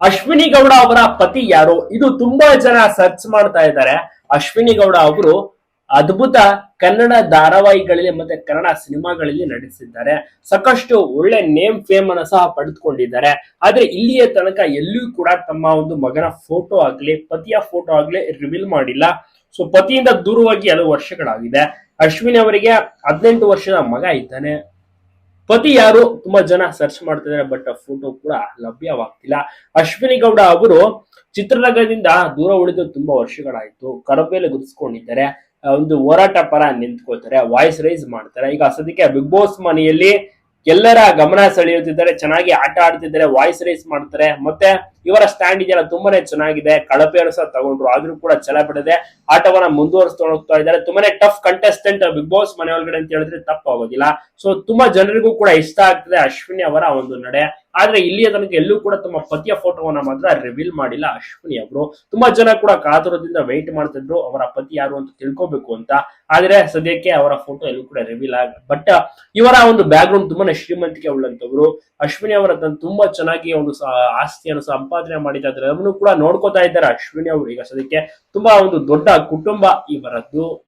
ಅಶ್ವಿನಿ ಗೌಡ ಅವರ ಪತಿ ಯಾರು? ಇದು ತುಂಬಾ ಜನ ಸರ್ಚ್ ಮಾಡ್ತಾ ಇದ್ದಾರೆ. ಅಶ್ವಿನಿ ಗೌಡ ಅವರು ಅದ್ಭುತ ಕನ್ನಡ ಧಾರಾವಾಹಿಗಳಲ್ಲಿ ಮತ್ತೆ ಕನ್ನಡ ಸಿನಿಮಾಗಳಲ್ಲಿ ನಟಿಸಿದ್ದಾರೆ. ಸಾಕಷ್ಟು ಒಳ್ಳೆ ನೇಮ್ ಫೇಮ್ ಅನ್ನು ಸಹ ಪಡೆದುಕೊಂಡಿದ್ದಾರೆ. ಆದ್ರೆ ಇಲ್ಲಿಯ ತನಕ ಎಲ್ಲಿಯೂ ಕೂಡ ತಮ್ಮ ಒಂದು ಮಗನ ಫೋಟೋ ಆಗ್ಲಿ, ಪತಿಯ ಫೋಟೋ ಆಗ್ಲಿ ರಿವೀಲ್ ಮಾಡಿಲ್ಲ. ಸೊ ಪತಿಯಿಂದ ದೂರವಾಗಿ ಹಲವು ವರ್ಷಗಳಾಗಿದೆ. ಅಶ್ವಿನಿ ಅವರಿಗೆ ಹದಿನೆಂಟು ವರ್ಷದ ಮಗ ಇದ್ದಾನೆ. ಪತಿ ಯಾರು ತುಂಬಾ ಜನ ಸರ್ಚ್ ಮಾಡ್ತಿದ್ದಾರೆ ಬಟ್ ಫೋಟೋ ಕೂಡ ಲಭ್ಯವಾಗ್ತಿಲ್ಲ. ಅಶ್ವಿನಿ ಗೌಡ ಅವರು ಚಿತ್ರರಂಗದಿಂದ ದೂರ ಉಳಿದು ತುಂಬಾ ವರ್ಷಗಳಾಯ್ತು. ಕರಬೇಲೆ ಗುರುಸ್ಕೊಂಡಿದ್ದಾರೆ ಆ, ಒಂದು ಹೋರಾಟ ಪರ ನಿಂತ್ಕೋತಾರೆ ವಾಯ್ಸ್ ರೈಸ್ ಮಾಡ್ತಾರೆ. ಈಗ ಸದ್ಯಕ್ಕೆ ಬಿಗ್ ಬಾಸ್ ಮನೆಯಲ್ಲಿ ಎಲ್ಲರ ಗಮನ ಸೆಳೆಯುತ್ತಿದ್ದಾರೆ, ಚೆನ್ನಾಗಿ ಆಟ ಆಡ್ತಿದ್ದಾರೆ ವಾಯ್ಸ್ ರೈಸ್ ಮಾಡ್ತಾರೆ. ಮತ್ತೆ ಇವರ ಸ್ಟ್ಯಾಂಡ್ ಇದೆಯಲ್ಲ ತುಂಬಾನೇ ಚೆನ್ನಾಗಿದೆ. ಕಳಪೆಯನ್ನು ಸಹ ತಗೊಂಡ್ರು. ಆದ್ರೂ ಕೂಡ ಛಲ ಬಿಡದೆ ಆಟವನ್ನ ಮುಂದುವರಿಸ್ಕೊಂಡು ಹೋಗ್ತಾ ಇದ್ದಾರೆ. ತುಂಬಾನೇ ಟಫ್ ಕಂಟೆಸ್ಟೆಂಟ್ ಬಿಗ್ ಬಾಸ್ ಮನೆ ಒಳಗಡೆ ಅಂತ ಹೇಳಿದ್ರೆ ತಪ್ಪಾಗೋದಿಲ್ಲ. ಸೊ ತುಂಬಾ ಜನರಿಗೂ ಕೂಡ ಇಷ್ಟ ಆಗ್ತದೆ ಅಶ್ವಿನಿ ಅವರ ಒಂದು ನಡೆ. ಆದ್ರೆ ಇಲ್ಲಿಯ ತನಕ ಎಲ್ಲೂ ಕೂಡ ತಮ್ಮ ಪತಿಯ ಫೋಟೋವನ್ನ ಮಾತ್ರ ರಿವೀಲ್ ಮಾಡಿಲ್ಲ ಅಶ್ವಿನಿ ಅವರು. ತುಂಬಾ ಜನ ಕೂಡ ಕಾತುರದಿಂದ ವೆಯ್ಟ್ ಮಾಡ್ತಿದ್ರು ಅವರ ಪತಿ ಯಾರು ಅಂತ ತಿಳ್ಕೊಬೇಕು ಅಂತ. ಆದ್ರೆ ಸದ್ಯಕ್ಕೆ ಅವರ ಫೋಟೋ ಎಲ್ಲೂ ಕೂಡ ರಿವೀಲ್ ಆಗ ಬಟ್ ಇವರ ಒಂದು ಬ್ಯಾಕ್ ಗ್ರೌಂಡ್ ತುಂಬಾನೇ ಶ್ರೀಮಂತಿಕೆ ಉಳ್ಳಂತವ್ರು ಅಶ್ವಿನಿ ಅವರ ತನ್ನ ತುಂಬಾ ಚೆನ್ನಾಗಿ ಒಂದು ಆಸ್ತಿಯನ್ನು ಸಂಪಾದನೆ ಮಾಡಿದ್ದಾರೆ ಅದನ್ನು ಕೂಡ ನೋಡ್ಕೋತಾ ಇದ್ದಾರೆ ಅಶ್ವಿನಿ ಅವರು ಈಗ ಸದ್ಯಕ್ಕೆ. ತುಂಬಾ ಒಂದು ದೊಡ್ಡ ಕುಟುಂಬ ಇವರದ್ದು.